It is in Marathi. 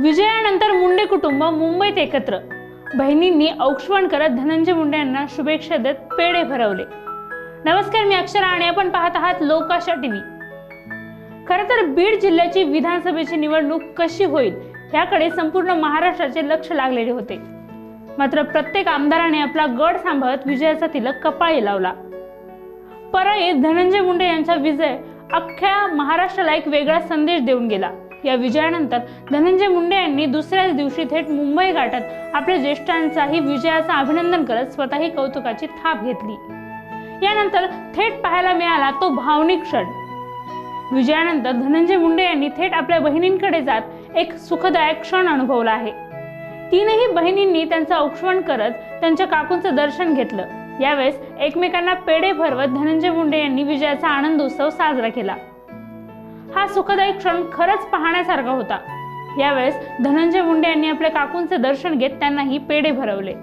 विजयानंतर मुंडे कुटुंब मुंबईत एकत्र. बहिणींनी औक्षवण करत धनंजय मुंडे यांना शुभेच्छा देत पेढे भरवले. नमस्कार मी अक्षरा आणि आपण पाहत आहात लोकाशा टीव्ही. खरं तर बीड जिल्ह्याची विधानसभेची निवडणूक कशी होईल याकडे संपूर्ण महाराष्ट्राचे लक्ष लागलेले होते. मात्र प्रत्येक आमदाराने आपला गड सांभाळत विजयाचा तिलक कपाळी लावला. परळीत धनंजय मुंडे यांचा विजय अख्ख्या महाराष्ट्राला एक वेगळा संदेश देऊन गेला. या विजयानंतर धनंजय मुंडे यांनी दुसऱ्याच दिवशी थेट मुंबई गाठत आपल्या ज्येष्ठांचाही विजयाचं अभिनंदन करत स्वतःही कौतुकाची थाप घेतली. यानंतर थेट पाहायला मिळाला तो भावनिक क्षण. विजयानंतर धनंजय मुंडे यांनी थेट आपल्या बहिणींकडे जात एक सुखदायक क्षण अनुभवला आहे. तीनही बहिणींनी त्यांचं औक्षवण करत त्यांच्या काकूंचं दर्शन घेतलं. यावेळेस एकमेकांना पेढे भरवत धनंजय मुंडे यांनी विजयाचा आनंद उत्सव साजरा केला. हा सुखदायक क्षण खरंच पाहण्यासारखा होता. यावेळेस धनंजय मुंडे यांनी आपल्या काकूंचे दर्शन घेत त्यांनाही पेढे भरवले.